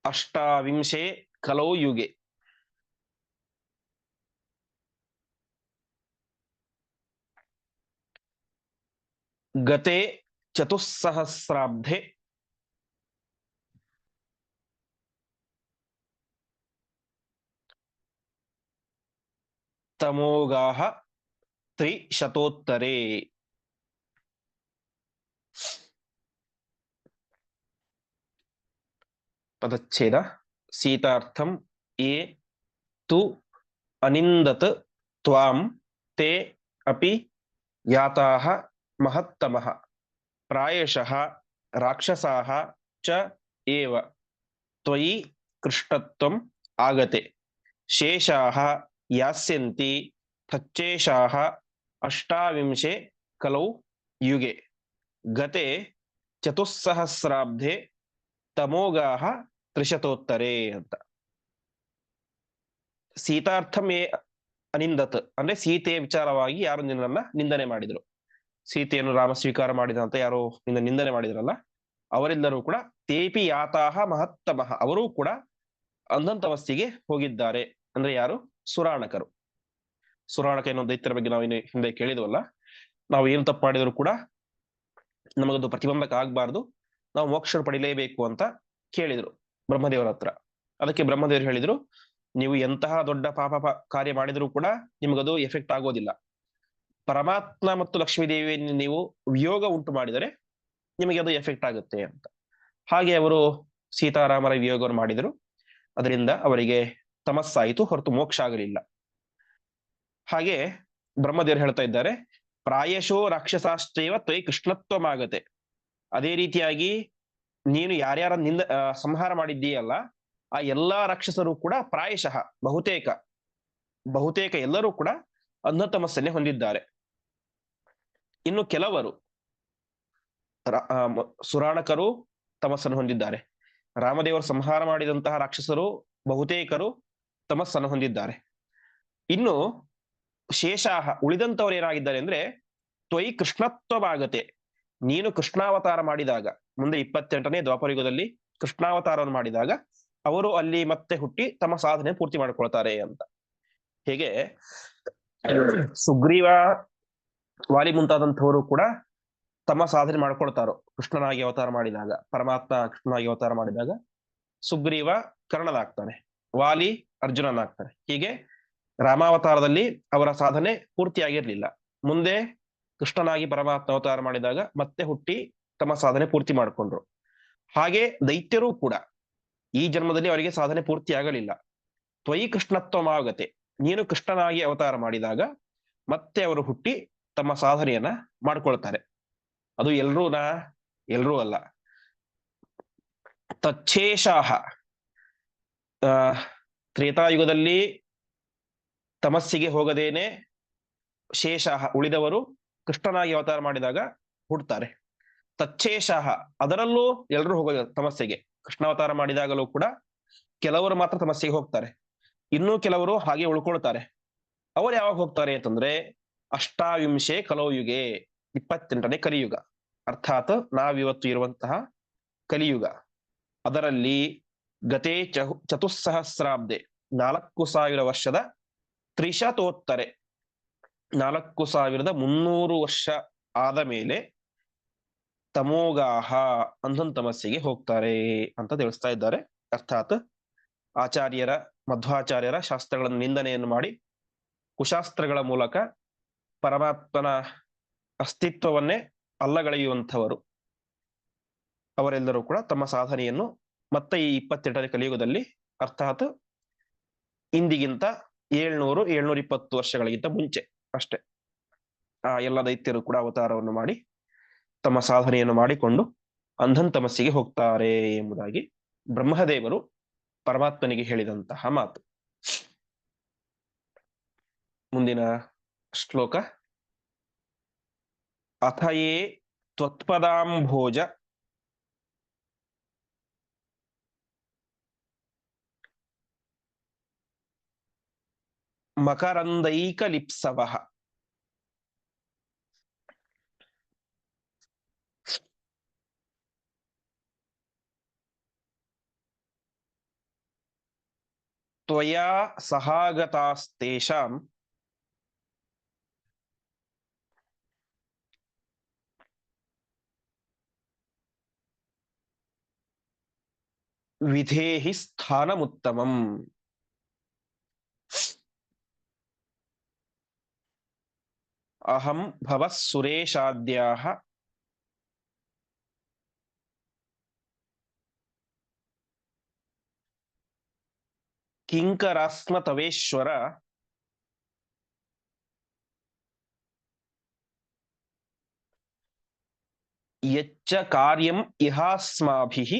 ಅಷ್ಟಾವಿಂಶೆ ಕಲೌ ಯುಗೆ ಗತೆ ಚತುಸ್ಸಹಸ್ರಾಬ್ಧೆ ತಮೋಗಾಹ ತ್ರಿಶತೋತ್ತರೆ ಪದಚ್ಛೇದ ಸೀತಾರ್ಥಂ ಏ ತು ಅನಿಂದತ್ ತ್ವಾಂ ತೇ ಅಪಿ ಯಾತಾಹ ಮಹತ್ತಮಃ ಪ್ರಾಯಶಃ ರಾಕ್ಷಸಾಹ ಚ ಏವ ತ್ವಯಿ ಕೃಷ್ಟತ್ವಂ ಆಗತೆ ಶೇಷಾಹ ಯಾಸ್ಯಂತಿ ತಚ್ಚೇಷಾಹ ಅಷ್ಟಾವಿಂಶೆ ಕಲೌ ಯುಗೆ. ಗತೆ ಚತುಸ್ಸಹಸ್ರಾಬ್ಧೆ ತಮೋಗಾಹ ತ್ರಿಶತೋತ್ತರೆ ಅಂತ. ಸೀತಾರ್ಥಮೇ ಅನಿಂದತ್ ಅಂದ್ರೆ ಸೀತೆಯ ವಿಚಾರವಾಗಿ ಯಾರು ನಿನ್ನನ್ನ ನಿಂದನೆ ಮಾಡಿದ್ರು? ಸೀತೆಯನ್ನು ರಾಮ ಸ್ವೀಕಾರ ಮಾಡಿದ ಅಂತ ಯಾರು ನಿನ್ನ ನಿಂದನೆ ಮಾಡಿದ್ರಲ್ಲ? ಅವರೆಲ್ಲರೂ ಕೂಡ ತೇಪಿ ಯಾತಾಹ ಮಹತ್ತಮಃ. ಅವರೂ ಕೂಡ ಅಂಧಂತವಸ್ತಿಗೆ ಹೋಗಿದ್ದಾರೆ. ಅಂದ್ರೆ ಯಾರು? ಸುರಾಣಕರು. ಸುರಾಣಕ ಎನ್ನುವ ದೈತ್ಯರ ಬಗ್ಗೆ ನಾವು ಹಿಂದೆ ಕೇಳಿದ್ವಲ್ಲ, ನಾವು ಏನು ತಪ್ಪು ಮಾಡಿದ್ರು ಕೂಡ ನಮಗದು ಪ್ರತಿಬಂಧಕ ಆಗ್ಬಾರ್ದು. ನಾವು ಮೋಕ್ಷ ಪಡಿಲೇಬೇಕು ಅಂತ ಕೇಳಿದ್ರು ಬ್ರಹ್ಮದೇವರ ಹತ್ರ. ಅದಕ್ಕೆ ಬ್ರಹ್ಮದೇವರು ಹೇಳಿದ್ರು, ನೀವು ಎಂತಹ ದೊಡ್ಡ ಪಾಪ ಕಾರ್ಯ ಮಾಡಿದ್ರು ಕೂಡ ನಿಮಗದು ಎಫೆಕ್ಟ್ ಆಗೋದಿಲ್ಲ. ಪರಮಾತ್ಮ ಮತ್ತು ಲಕ್ಷ್ಮೀ ದೇವಿಯನ್ನು ನೀವು ವಿಯೋಗ ಉಂಟು ಮಾಡಿದರೆ ನಿಮಗೆ ಅದು ಎಫೆಕ್ಟ್ ಆಗುತ್ತೆ ಅಂತ. ಹಾಗೆ ಅವರು ಸೀತಾರಾಮರ ವಿಯೋಗವನ್ನು ಮಾಡಿದರು. ಅದರಿಂದ ಅವರಿಗೆ ತಮಸ್ಸಾಯಿತು ಹೊರತು ಮೋಕ್ಷ ಆಗಲಿಲ್ಲ. ಹಾಗೆ ಬ್ರಹ್ಮದೇವರು ಹೇಳ್ತಾ ಇದ್ದಾರೆ, ಪ್ರಾಯಶೋ ರಾಕ್ಷಸಾಶ್ಚೇವ ತ್ವಯ್ ಕೃಷ್ಣತ್ವಮಾಗತೆ. ಅದೇ ರೀತಿಯಾಗಿ ನೀನು ಯಾರ್ಯಾರ ನಿಂದ ಸಂಹಾರ ಮಾಡಿದ್ದೀಯಲ್ಲ, ಆ ಎಲ್ಲಾ ರಾಕ್ಷಸರು ಕೂಡ ಪ್ರಾಯಶಃ, ಬಹುತೇಕ ಬಹುತೇಕ ಎಲ್ಲರೂ ಕೂಡ ಅನ್ನತಮಸ್ಸನ್ನೇ ಹೊಂದಿದ್ದಾರೆ. ಇನ್ನು ಕೆಲವರು ಸುರಾಣಕರು ತಮಸ್ಸನ್ನು ಹೊಂದಿದ್ದಾರೆ. ರಾಮದೇವರು ಸಂಹಾರ ಮಾಡಿದಂತಹ ರಾಕ್ಷಸರು, ಬಹುತೇಕರು ತಮಸ್ಸನ್ನು ಹೊಂದಿದ್ದಾರೆ. ಇನ್ನು ಶೇಷಾಹ ಉಳಿದಂತವ್ರು ಏನಾಗಿದ್ದಾರೆ ಅಂದ್ರೆ ತ್ವಯಿ ಕೃಷ್ಣತ್ವವಾಗತೆ ನೀನು ಕೃಷ್ಣಾವತಾರ ಮಾಡಿದಾಗ, ಮುಂದೆ ಇಪ್ಪತ್ತೆಂಟನೇ ದ್ವಾಪರಯುಗದಲ್ಲಿ ಕೃಷ್ಣಾವತಾರವನ್ನು ಮಾಡಿದಾಗ ಅವರು ಅಲ್ಲಿ ಮತ್ತೆ ಹುಟ್ಟಿ ತಮ್ಮ ಸಾಧನೆ ಪೂರ್ತಿ ಮಾಡಿಕೊಳ್ತಾರೆ ಅಂತ. ಹೇಗೆ? ಸುಗ್ರೀವ ವಾಲಿ ಮುಂತಾದಂಥವರು ಕೂಡ ತಮ್ಮ ಸಾಧನೆ ಮಾಡ್ಕೊಳ್ತಾರೋ, ಕೃಷ್ಣನಾಗಿ ಅವತಾರ ಮಾಡಿದಾಗ, ಪರಮಾತ್ಮ ಕೃಷ್ಣನಾಗಿ ಅವತಾರ ಮಾಡಿದಾಗ, ಸುಗ್ರೀವ ಕರ್ಣನಾಗ್ತಾನೆ. ವಾಲಿ ಅರ್ಜುನನಾಗ್ತಾನೆ ಹೀಗೆ ರಾಮಾವತಾರದಲ್ಲಿ ಅವರ ಸಾಧನೆ ಪೂರ್ತಿಯಾಗಿರ್ಲಿಲ್ಲ. ಮುಂದೆ ಕೃಷ್ಣನಾಗಿ ಪರಮಾತ್ಮ ಅವತಾರ ಮಾಡಿದಾಗ ಮತ್ತೆ ಹುಟ್ಟಿ ತಮ್ಮ ಸಾಧನೆ ಪೂರ್ತಿ ಮಾಡಿಕೊಂಡ್ರು. ಹಾಗೆ ದೈತ್ಯರು ಕೂಡ ಈ ಜನ್ಮದಲ್ಲಿ ಅವರಿಗೆ ಸಾಧನೆ ಪೂರ್ತಿ ಆಗಲಿಲ್ಲ ತ್ವಯಿ ಕೃಷ್ಣತ್ವಮಾಗತೆ ನೀನು ಕೃಷ್ಣನಾಗಿ ಅವತಾರ ಮಾಡಿದಾಗ ಮತ್ತೆ ಅವರು ಹುಟ್ಟಿ ತಮ್ಮ ಸಾಧನೆಯನ್ನ ಮಾಡ್ಕೊಳ್ತಾರೆ. ಅದು ಎಲ್ರೂನಾ? ಎಲ್ರೂ ಅಲ್ಲ. ತಚ್ಛೇಷಾಹ ತ್ರೇತಾಯುಗದಲ್ಲಿ ತಮಸ್ಸಿಗೆ ಹೋಗದೇನೆ ಶೇಷ ಉಳಿದವರು ಕೃಷ್ಣನಾಗಿ ಅವತಾರ ಮಾಡಿದಾಗ ಹುಡ್ತಾರೆ. ತಚ್ಚೇಷ ಅದರಲ್ಲೂ ಎಲ್ಲರೂ ಹೋಗೋದು ತಮಸ್ಸೆಗೆ. ಕೃಷ್ಣಾವತಾರ ಮಾಡಿದಾಗಲೂ ಕೂಡ ಕೆಲವರು ಮಾತ್ರ ತಮಸ್ಸೆಗೆ ಹೋಗ್ತಾರೆ. ಇನ್ನೂ ಕೆಲವರು ಹಾಗೆ ಉಳ್ಕೊಳ್ತಾರೆ. ಅವರು ಯಾವಾಗ ಹೋಗ್ತಾರೆ ಅಂತಂದ್ರೆ ಅಷ್ಟಾವಿಂಶೆ ಕಲೋಯುಗೆ, ಇಪ್ಪತ್ತೆಂಟನೇ ಕಲಿಯುಗ. ಅರ್ಥಾತ್ ನಾವಿವತ್ತು ಇರುವಂತಹ ಕಲಿಯುಗ. ಅದರಲ್ಲಿ ಗತೆ ಚಹು ಚತುಸ್ಸಹಸ್ರಾಬ್ದೆ ನಾಲ್ಕು ಸಾವಿರ ವರ್ಷದ ತ್ರಿಶತೋತ್ತರೆ. ನಾಲ್ಕು ಸಾವಿರದ ಮುನ್ನೂರು ವರ್ಷ ಆದ ಮೇಲೆ ತಮೋಗಾಹ ಅಂಧನ್ ತಮಸ್ಸಿಗೆ ಹೋಗ್ತಾರೆ ಅಂತ ತಿಳಿಸ್ತಾ ಇದ್ದಾರೆ. ಅರ್ಥಾತ್ ಆಚಾರ್ಯರ, ಮಧ್ವಾಚಾರ್ಯರ ಶಾಸ್ತ್ರಗಳ ನಿಂದನೆಯನ್ನು ಮಾಡಿ ಕುಶಾಸ್ತ್ರಗಳ ಮೂಲಕ ಪರಮಾತ್ಮನ ಅಸ್ತಿತ್ವವನ್ನೇ ಅಲ್ಲಗಳೆಯುವಂಥವರು. ಅವರೆಲ್ಲರೂ ಕೂಡ ತಮ್ಮ ಸಾಧನೆಯನ್ನು ಮತ್ತೆ ಈ ಇಪ್ಪತ್ತೆಂಟನೇ ಕಲಿಯುಗದಲ್ಲಿ ಅರ್ಥಾತ್ ಇಂದಿಗಿಂತ ಏಳ್ನೂರು ಏಳ್ನೂರ ಇಪ್ಪತ್ತು ವರ್ಷಗಳಿಗಿಂತ ಮುಂಚೆ ಅಷ್ಟೇ. ಆ ಎಲ್ಲ ದೈತ್ಯರು ಕೂಡ ಅವತಾರವನ್ನು ಮಾಡಿ ತಮ್ಮ ಸಾಧನೆಯನ್ನು ಮಾಡಿಕೊಂಡು ಅಂಧನ್ ತಮಸ್ಸಿಗೆ ಹೋಗ್ತಾರೆ ಎಂಬುದಾಗಿ ಬ್ರಹ್ಮದೇವರು ಪರಮಾತ್ಮನಿಗೆ ಹೇಳಿದಂತಹ ಮಾತು. ಮುಂದಿನ ಶ್ಲೋಕ. ಅಥಯೇ ತ್ವತ್ಪದಾಂಭೋಜ ಮಕರಂದೈಕಲಿಪ್ಸವ ತ್ವಯಾ ಸಹಾಗತಾಸ್ತೇಷಾಂ ವಿಧೇಹಿ अहम भव सुरेशाद्याः। किङ्करास्म तवेश्वर यच्च कार्यम् इहास्माभिः।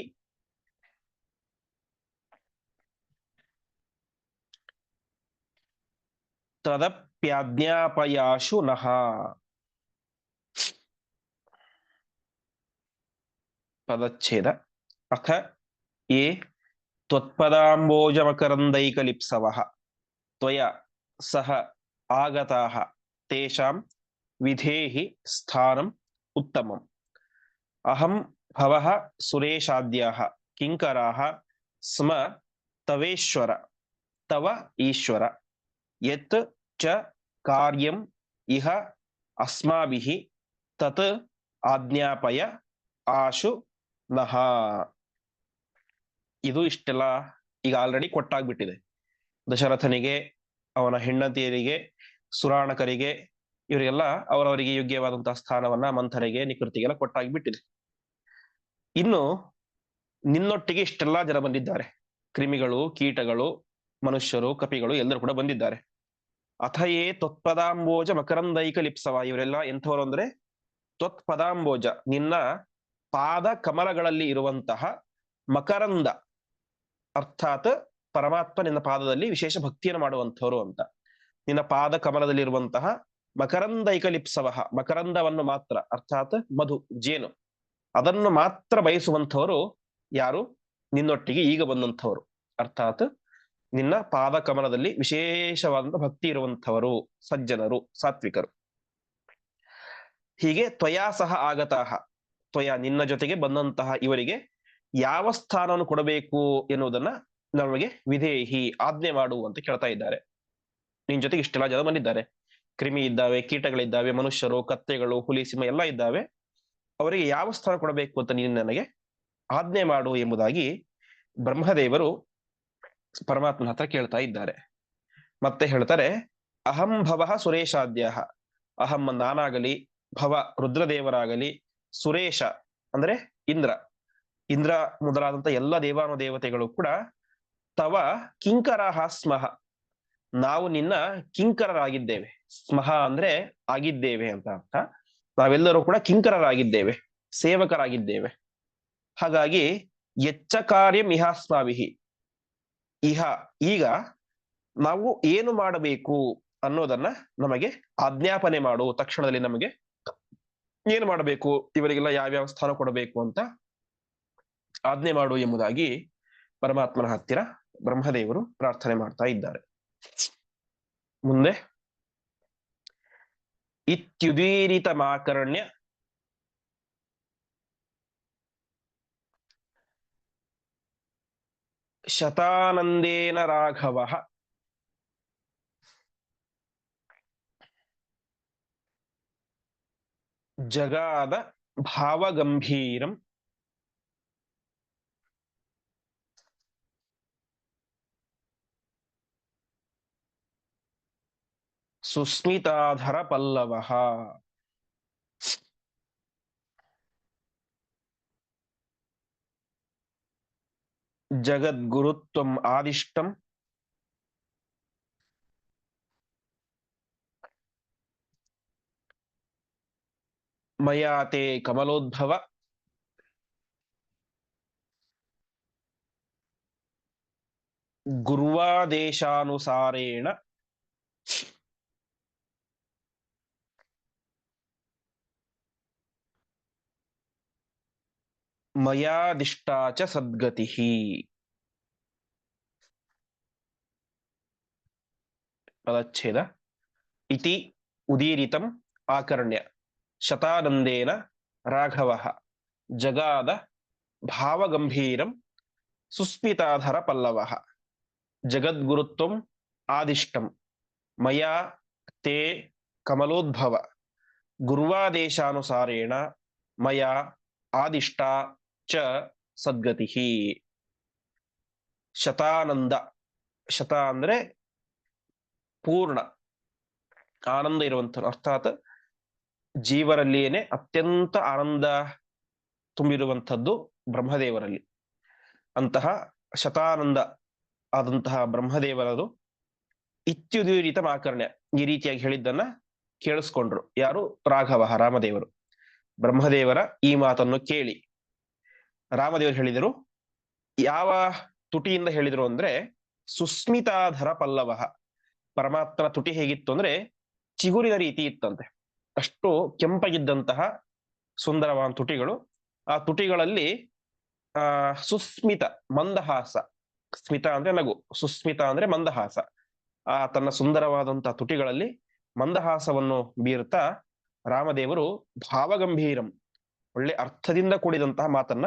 तदप् प्याज्ञापयाशु नहा पदच्छेद। अथ ये त्वत्पदाम्बोजमकरन्दैकलिप्सव। त्वया सह आगताः। तेषां विधेहि स्थानम् उत्तमम्। अहं भवः सुरेशाद्याः। किङ्कराः स्म तवेश्वर। तव ईश्वर। यत् च ಕಾರ್ಯಂ ಇಹ ಅಸ್ಮಾಭಿ ತತ್ ಆಜ್ಞಾಪಯ ಆಶು ನಹ ಇದು ಇಷ್ಟೆಲ್ಲ ಈಗ ಆಲ್ರೆಡಿ ಕೊಟ್ಟಾಗ್ಬಿಟ್ಟಿದೆ. ದಶರಥನಿಗೆ, ಅವನ ಹೆಂಡತಿಯರಿಗೆ, ಸುರಾಣಕರಿಗೆ, ಇವರಿಗೆಲ್ಲ ಅವರವರಿಗೆ ಯೋಗ್ಯವಾದಂತಹ ಸ್ಥಾನವನ್ನ ಮಂಥರಿಗೆ ನಿಕೃತಿಗೆಲ್ಲ ಕೊಟ್ಟಾಗ್ಬಿಟ್ಟಿದೆ. ಇನ್ನು ನಿನ್ನೊಟ್ಟಿಗೆ ಇಷ್ಟೆಲ್ಲಾ ಜನ ಬಂದಿದ್ದಾರೆ. ಕ್ರಿಮಿಗಳು, ಕೀಟಗಳು, ಮನುಷ್ಯರು, ಕಪಿಗಳು ಎಲ್ಲರೂ ಕೂಡ ಬಂದಿದ್ದಾರೆ. ಅಥಯೇ ತ್ವತ್ಪದಾಂಬೋಜ ಮಕರಂದೈಕ ಲಿಪ್ಸವ ಇವರೆಲ್ಲ ಎಂಥವರು ಅಂದ್ರೆ? ತ್ವತ್ಪದಾಂಬೋಜ, ನಿನ್ನ ಪಾದ ಕಮಲಗಳಲ್ಲಿ ಇರುವಂತಹ ಮಕರಂದ, ಅರ್ಥಾತ್ ಪರಮಾತ್ಮ ನಿನ್ನ ಪಾದದಲ್ಲಿ ವಿಶೇಷ ಭಕ್ತಿಯನ್ನು ಮಾಡುವಂಥವರು ಅಂತ. ನಿನ್ನ ಪಾದ ಕಮಲದಲ್ಲಿರುವಂತಹ ಮಕರಂದೈಕ ಲಿಪ್ಸವ ಮಕರಂದವನ್ನು ಮಾತ್ರ, ಅರ್ಥಾತ್ ಮಧು, ಜೇನು, ಅದನ್ನು ಮಾತ್ರ ಬಯಸುವಂಥವರು ಯಾರು? ನಿನ್ನೊಟ್ಟಿಗೆ ಈಗ ಬಂದಂಥವರು, ಅರ್ಥಾತ್ ನಿನ್ನ ಪಾದ ಕಮಲದಲ್ಲಿ ವಿಶೇಷವಾದಂತ ಭಕ್ತಿ ಇರುವಂಥವರು, ಸಜ್ಜನರು, ಸಾತ್ವಿಕರು. ಹೀಗೆ ತ್ವಯಾ ಸಹ ಆಗತಃ ತ್ವಯ ನಿನ್ನ ಜೊತೆಗೆ ಬಂದಂತಹ ಇವರಿಗೆ ಯಾವ ಸ್ಥಾನವನ್ನು ಕೊಡಬೇಕು ಎನ್ನುವುದನ್ನ ನಮಗೆ ವಿಧೇಹಿ ಆಜ್ಞೆ ಮಾಡು ಅಂತ ಕೇಳ್ತಾ ಇದ್ದಾರೆ. ನಿನ್ ಜೊತೆಗೆ ಇಷ್ಟೆಲ್ಲ ಜನ ಬಂದಿದ್ದಾರೆ. ಕ್ರಿಮಿ ಇದ್ದಾವೆ, ಕೀಟಗಳಿದ್ದಾವೆ, ಮನುಷ್ಯರು, ಕತ್ತೆಗಳು, ಹುಲಿ, ಸಿಂಹ ಎಲ್ಲ ಇದ್ದಾವೆ. ಅವರಿಗೆ ಯಾವ ಸ್ಥಾನ ಕೊಡಬೇಕು ಅಂತ ನೀನು ನನಗೆ ಆಜ್ಞೆ ಮಾಡು ಎಂಬುದಾಗಿ ಬ್ರಹ್ಮದೇವರು ಪರಮಾತ್ಮನ ಹತ್ರ ಕೇಳ್ತಾ ಇದ್ದಾರೆ. ಮತ್ತೆ ಹೇಳ್ತಾರೆ, ಅಹಂ ಭವ ಸುರೇಶಾದ್ಯ. ಅಹಂ ನಾನಾಗಲಿ, ಭವ ರುದ್ರದೇವರಾಗಲಿ, ಸುರೇಶ ಅಂದ್ರೆ ಇಂದ್ರ. ಇಂದ್ರ ಮೊದಲಾದಂತ ಎಲ್ಲ ದೇವಾನು ದೇವತೆಗಳು ಕೂಡ ತವ ಕಿಂಕರಹ ಸ್ಮಹ ನಾವು ನಿನ್ನ ಕಿಂಕರರಾಗಿದ್ದೇವೆ. ಸ್ಮಹ ಅಂದ್ರೆ ಆಗಿದ್ದೇವೆ ಅಂತ ಅರ್ಥ. ನಾವೆಲ್ಲರೂ ಕೂಡ ಕಿಂಕರರಾಗಿದ್ದೇವೆ, ಸೇವಕರಾಗಿದ್ದೇವೆ. ಹಾಗಾಗಿ ಎಚ್ಚ ಕಾರ್ಯ ಇಹಾಸ್ಮಾವಿಹಿ ಇಹ, ಈಗ ನಾವು ಏನು ಮಾಡಬೇಕು ಅನ್ನೋದನ್ನ ನಮಗೆ ಆಜ್ಞಾಪನೆ ಮಾಡು. ತಕ್ಷಣದಲ್ಲಿ ನಮಗೆ ಏನು ಮಾಡಬೇಕು? ಇವರಿಗೆಲ್ಲ ಯಾವ್ಯಾವ ಸ್ಥಾನ ಕೊಡಬೇಕು ಅಂತ ಆಜ್ಞೆ ಮಾಡು ಎಂಬುದಾಗಿ ಪರಮಾತ್ಮನ ಹತ್ತಿರ ಬ್ರಹ್ಮದೇವರು ಪ್ರಾರ್ಥನೆ ಮಾಡ್ತಾ ಇದ್ದಾರೆ. ಮುಂದೆ ಇತ್ಯುದೀರಿತ ಮಾಕರ್ಣ್ಯ ಶತಾನಂದೇನ ರಾಘವ ಜಗಾದ ಭಾವಗಂಭೀರಂ ಸುಸ್ಮಿತಾಧರ ಪಲ್ಲವ ಜಗದ್ಗುರುತ್ವಂ ಆದಿಷ್ಟಂ ಮಯಾ ತೇ ಕಮಲೋದ್ಭವ ಗುರ್ವಾದೇಶಾನುಸಾರೇಣ ಮಯಾದಿಷ್ಟಾ ಚ ಸದ್ಗತಿ ಪದಚ್ಛೇದ ಇತಿ ಉದೀರಿತಂ ಆಕರ್ಣ್ಯ ಶತಾನಂದೇನ ರಾಘವ ಜಗಾದ ಭಾವಗಂಭೀರಂ ಸುಸ್ಮಿತಾಧರ ಪಲ್ಲವ ಜಗದ್ಗುರುತ್ವಂ ಆದಿಷ್ಟಂ ಮಯಾ ತೇ ಕಮಲೋದ್ಭವ ಗುರ್ವಾದೇಶಾನುಸಾರೇಣ ಮಯಾ ಆದಿಷ್ಟ ಚ ಸದ್ಗತಿ ಶತಾನಂದ ಶತ ಅಂದ್ರೆ ಪೂರ್ಣ, ಆನಂದ ಇರುವಂತ ಅರ್ಥಾತ್ ಜೀವರಲ್ಲಿಯೇನೆ ಅತ್ಯಂತ ಆನಂದ ತುಂಬಿರುವಂಥದ್ದು ಬ್ರಹ್ಮದೇವರಲ್ಲಿ. ಅಂತಹ ಶತಾನಂದ ಆದಂತಹ ಬ್ರಹ್ಮದೇವರದು ಇತ್ಯುದೀರಿತ ಆಕರ್ಣ್ಯ ಈ ರೀತಿಯಾಗಿ ಹೇಳಿದ್ದನ್ನ ಕೇಳಿಸ್ಕೊಂಡ್ರು. ಯಾರು? ರಾಘವ, ರಾಮದೇವರು. ಬ್ರಹ್ಮದೇವರ ಈ ಮಾತನ್ನು ಕೇಳಿ. ರಾಮದೇವರು ಹೇಳಿದರು, ಯಾವ ತುಟಿಯಿಂದ ಹೇಳಿದರು ಅಂದ್ರೆ, ಸುಸ್ಮಿತಾಧರ ಪಲ್ಲವ. ಪರಮಾತ್ಮನ ತುಟಿ ಹೇಗಿತ್ತು ಅಂದ್ರೆ, ಚಿಗುರಿನ ರೀತಿ ಇತ್ತಂತೆ. ಅಷ್ಟು ಕೆಂಪಗಿದ್ದಂತಹ ಸುಂದರವಾದ ತುಟಿಗಳು. ಆ ತುಟಿಗಳಲ್ಲಿ, ಆ, ಸುಸ್ಮಿತ, ಮಂದಹಾಸ. ಸ್ಮಿತ ಅಂದ್ರೆ ನಗು, ಸುಸ್ಮಿತ ಅಂದ್ರೆ ಮಂದಹಾಸ. ಆ ತನ್ನ ಸುಂದರವಾದಂತಹ ತುಟಿಗಳಲ್ಲಿ ಮಂದಹಾಸವನ್ನು ಬೀರ್ತಾ ರಾಮದೇವರು ಭಾವಗಂಭೀರಂ, ಒಳ್ಳೆ ಅರ್ಥದಿಂದ ಕೂಡಿದಂತಹ ಮಾತನ್ನ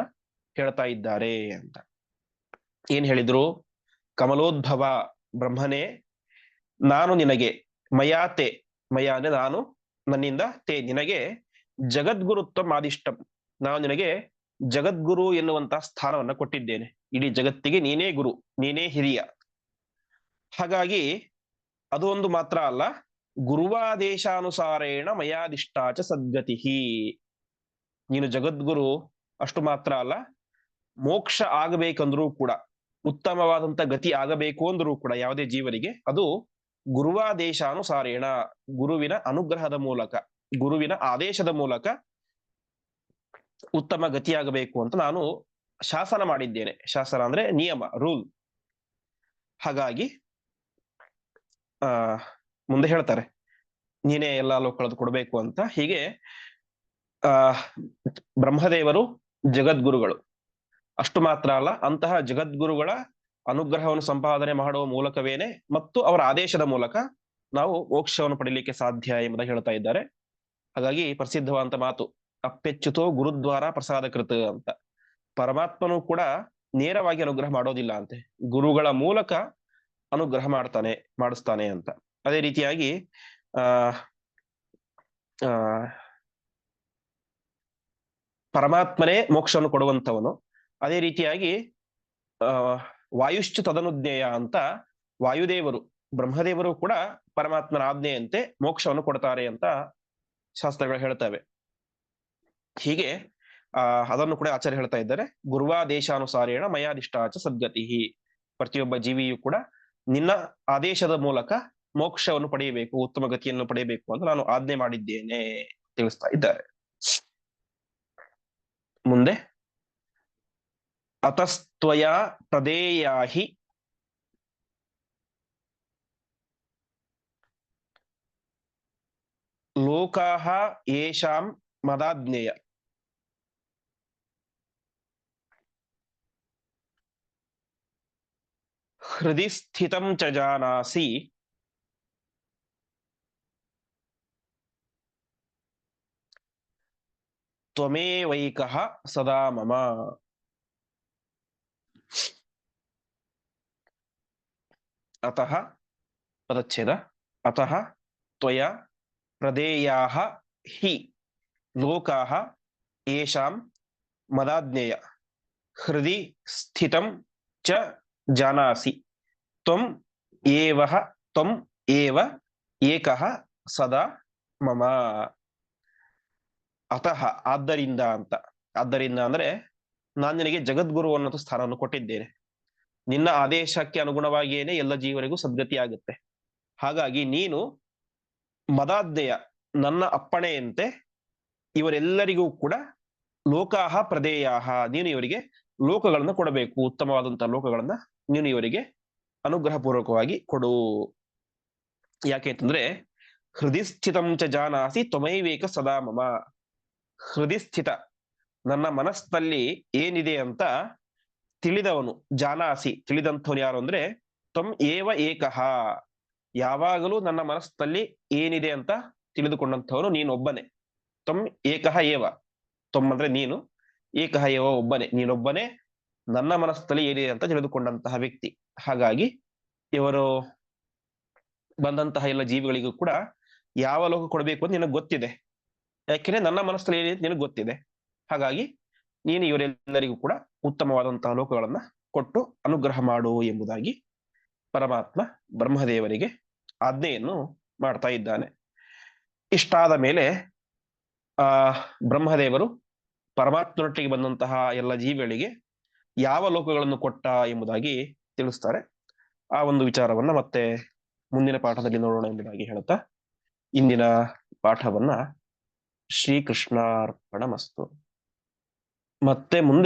ಹೇಳ್ತಾ ಇದ್ದಾರೆ ಅಂತ. ಏನ್ ಹೇಳಿದ್ರು? ಕಮಲೋದ್ಭವ ಬ್ರಹ್ಮನೇ, ನಾನು ನಿನಗೆ ಮಯಾತೆ, ಮಯ ಅಂದ್ರೆ ನಾನು, ನನ್ನಿಂದ ತೇ, ನಿನಗೆ ಜಗದ್ಗುರುತ್ವ ಆದಿಷ್ಟಂ. ನಾನು ನಿನಗೆ ಜಗದ್ಗುರು ಎನ್ನುವಂತಹ ಸ್ಥಾನವನ್ನ ಕೊಟ್ಟಿದ್ದೇನೆ. ಇಡೀ ಜಗತ್ತಿಗೆ ನೀನೇ ಗುರು, ನೀನೇ ಹಿರಿಯ. ಹಾಗಾಗಿ ಅದು ಒಂದು ಮಾತ್ರ ಅಲ್ಲ, ಗುರುವಾದೇಶಾನುಸಾರೇಣ ಮಯಾದಿಷ್ಟಾಚ ಸದ್ಗತಿ ನೀನು ಜಗದ್ಗುರು ಅಷ್ಟು ಮಾತ್ರ ಅಲ್ಲ ಮೋಕ್ಷ ಆಗಬೇಕಂದ್ರೂ ಕೂಡ, ಉತ್ತಮವಾದಂತ ಗತಿ ಆಗಬೇಕು ಅಂದ್ರೂ ಕೂಡ ಯಾವುದೇ ಜೀವರಿಗೆ ಅದು ಗುರುವಾದೇಶಾನುಸಾರೇಣ, ಗುರುವಿನ ಅನುಗ್ರಹದ ಮೂಲಕ, ಗುರುವಿನ ಆದೇಶದ ಮೂಲಕ ಉತ್ತಮ ಗತಿಯಾಗಬೇಕು ಅಂತ ನಾನು ಶಾಸನ ಮಾಡಿದ್ದೇನೆ. ಶಾಸನ ಅಂದ್ರೆ ನಿಯಮ, ರೂಲ್. ಹಾಗಾಗಿ, ಆ, ಮುಂದೆ ಹೇಳ್ತಾರೆ. ನೀನೇ ಎಲ್ಲ ಲೋಕಗಳದ್ದು ಕೊಡ್ಬೇಕು ಅಂತ. ಹೀಗೆ, ಆ, ಬ್ರಹ್ಮದೇವರು, ಜಗದ್ಗುರುಗಳು. ಅಷ್ಟು ಮಾತ್ರ ಅಲ್ಲ, ಅಂತಹ ಜಗದ್ಗುರುಗಳ ಅನುಗ್ರಹವನ್ನು ಸಂಪಾದನೆ ಮಾಡುವ ಮೂಲಕವೇನೆ ಮತ್ತು ಅವರ ಆದೇಶದ ಮೂಲಕ ನಾವು ಮೋಕ್ಷವನ್ನು ಪಡೀಲಿಕ್ಕೆ ಸಾಧ್ಯ ಎಂಬುದಾಗಿ ಹೇಳ್ತಾ ಇದ್ದಾರೆ. ಹಾಗಾಗಿ ಪ್ರಸಿದ್ಧವಾದಂತ ಮಾತು ಅಪ್ಪೆಚ್ಚುತೋ ಗುರುದ್ವಾರ ಪ್ರಸಾದ ಕೃತ ಅಂತ. ಪರಮಾತ್ಮನು ಕೂಡ ನೇರವಾಗಿ ಅನುಗ್ರಹ ಮಾಡೋದಿಲ್ಲ ಅಂತೆ. ಗುರುಗಳ ಮೂಲಕ ಅನುಗ್ರಹ ಮಾಡ್ತಾನೆ, ಮಾಡಿಸ್ತಾನೆ ಅಂತ. ಅದೇ ರೀತಿಯಾಗಿ, ಆ ಪರಮಾತ್ಮನೇ ಮೋಕ್ಷವನ್ನು ಕೊಡುವಂತವನು ಅದೇ ರೀತಿಯಾಗಿ ವಾಯುಶ್ಚ ತದನುಜ್ಞೇಯ ಅಂತ ವಾಯುದೇವರು, ಬ್ರಹ್ಮದೇವರು ಕೂಡ ಪರಮಾತ್ಮನ ಆಜ್ಞೆಯಂತೆ ಮೋಕ್ಷವನ್ನು ಕೊಡ್ತಾರೆ ಅಂತ ಶಾಸ್ತ್ರಗಳು ಹೇಳ್ತವೆ. ಹೀಗೆ, ಆ, ಅದನ್ನು ಕೂಡ ಆಚಾರ್ಯ ಹೇಳ್ತಾ ಇದ್ದಾರೆ. ಗುರುವಾದೇಶಾನುಸಾರೇಣ ಮಯಾದಿಷ್ಟಾಚ ಸದ್ಗತಿ ಪ್ರತಿಯೊಬ್ಬ ಜೀವಿಯು ಕೂಡ ನಿನ್ನ ಆದೇಶದ ಮೂಲಕ ಮೋಕ್ಷವನ್ನು ಪಡೆಯಬೇಕು, ಉತ್ತಮ ಗತಿಯನ್ನು ಪಡೆಯಬೇಕು ಅಂತ ನಾನು ಆಜ್ಞೆ ಮಾಡಿದ್ದೇನೆ ತಿಳಿಸ್ತಾ ಇದ್ದಾರೆ. ಮುಂದೆ ಅತಸ್ತ್ವಯ ಪ್ರದೇಯಾಹಿ ಲೋಕಾಹ ಯೇಷಾಂ ಮದಾಜ್ಞೇಯ ಹೃದಯ ಸ್ಥಿತಂ ಚ ಜಾನಾಸಿ ತ್ವಮೇವೈಕಃ ಸದಾ ಮಮ ಅತಃ ಪದಚ್ಛೇದ ಅತಃ ತ್ವಯ ಪ್ರದೇಯಾಹ ಹಿ ಲೋಕಾ ಯೇಷಾಂ ಮದಾಜ್ಞೇಯ ಹೃದಿ ಸ್ಥಿತಂ ಚ ಜಾನಾಸಿ ತ್ವಂ ಏವಹ ತ್ವಂ ಏವ ಏಕಃ ಸದಾ ಮಮ ಅತಃ ಆದ್ದರಿಂದ ಅಂತ ಆದ್ದರಿಂದ ಅಂದ್ರೆ ನಾನು ನಿನಗೆ ಜಗದ್ಗುರು ಅನ್ನೋ ಸ್ಥಾನವನ್ನು ಕೊಟ್ಟಿದ್ದೇನೆ. ನಿನ್ನ ಆದೇಶಕ್ಕೆ ಅನುಗುಣವಾಗಿಯೇನೆ ಎಲ್ಲ ಜೀವರಿಗೂ ಸದ್ಗತಿ ಆಗುತ್ತೆ ಹಾಗಾಗಿ ನೀನು ಮದಾದ್ಯಯ ನನ್ನ ಅಪ್ಪಣೆಯಂತೆ ಇವರೆಲ್ಲರಿಗೂ ಕೂಡ ಲೋಕಾಹ ಪ್ರದೇಯಾಹ. ನೀನು ಇವರಿಗೆ ಲೋಕಗಳನ್ನು ಕೊಡಬೇಕು. ಉತ್ತಮವಾದಂತಹ ಲೋಕಗಳನ್ನ ನೀನು ಇವರಿಗೆ ಅನುಗ್ರಹ ಪೂರ್ವಕವಾಗಿ ಕೊಡು. ಯಾಕೆ ಅಂತಂದ್ರೆ ಹೃದಯ ಸ್ಥಿತಂ ಚ ಜಾನಾಸಿ ತ್ವಮೈವೇಕ ಸದಾ ಮಮ. ಹೃದಯ ಸ್ಥಿತ ನನ್ನ ಮನಸ್ಸಿನಲ್ಲಿ ಏನಿದೆ ಅಂತ ತಿಳಿದವನು ಜಾನಾಸಿ ತಿಳಿದಂಥವನು ಯಾರು ಅಂದ್ರೆ, ತಮ್ ಏವ ಏಕಹ ಯಾವಾಗಲೂ ನನ್ನ ಮನಸ್ಸಿನಲ್ಲಿ ಏನಿದೆ ಅಂತ ತಿಳಿದುಕೊಂಡಂಥವನು ನೀನೊಬ್ಬನೇ ತಮ್ ಏಕಹ ಏವ, ತಮ್ ಅಂದ್ರೆ ನೀನು ಏಕಹ ಏವ ಒಬ್ಬನೇ ನೀನೊಬ್ಬನೇ ನನ್ನ ಮನಸ್ಸಲ್ಲಿ ಏನಿದೆ ಅಂತ ತಿಳಿದುಕೊಂಡಂತಹ ವ್ಯಕ್ತಿ. ಹಾಗಾಗಿ, ಇವರು ಬಂದಂತಹ ಎಲ್ಲ ಜೀವಿಗಳಿಗೂ ಕೂಡ ಯಾವ ಲೋಕ ಕೊಡಬೇಕು ಅಂತ ನಿನಗೆ ಗೊತ್ತಿದೆ. ಯಾಕೆಂದ್ರೆ ನನ್ನ ಮನಸ್ಸಲ್ಲಿ ಏನಿದೆ ನಿನಗೆ ಗೊತ್ತಿದೆ. ಹಾಗಾಗಿ ನೀನು ಇವರೆಲ್ಲರಿಗೂ ಕೂಡ ಉತ್ತಮವಾದಂತಹ ಲೋಕಗಳನ್ನ ಕೊಟ್ಟು ಅನುಗ್ರಹ ಮಾಡು ಎಂಬುದಾಗಿ ಪರಮಾತ್ಮ ಬ್ರಹ್ಮದೇವರಿಗೆ ಆಜ್ಞೆಯನ್ನು ಮಾಡ್ತಾ ಇದ್ದಾನೆ. ಇಷ್ಟಾದ ಮೇಲೆ, ಆ, ಬ್ರಹ್ಮದೇವರು ಪರಮಾತ್ಮನೊಟ್ಟಿಗೆ ಬಂದಂತಹ ಎಲ್ಲ ಜೀವಿಗಳಿಗೆ ಯಾವ ಲೋಕಗಳನ್ನು ಕೊಟ್ಟ ಎಂಬುದಾಗಿ ತಿಳಿಸ್ತಾರೆ. ಆ ಒಂದು ವಿಚಾರವನ್ನ ಮತ್ತೆ ಮುಂದಿನ ಪಾಠದಲ್ಲಿ ನೋಡೋಣ ಎಂಬುದಾಗಿ ಹೇಳುತ್ತಾ, ಇಂದಿನ ಪಾಠವನ್ನ ಶ್ರೀಕೃಷ್ಣಾರ್ಪಣ ಮಸ್ತು ಮತ್ತೆ ಮುಂದೆ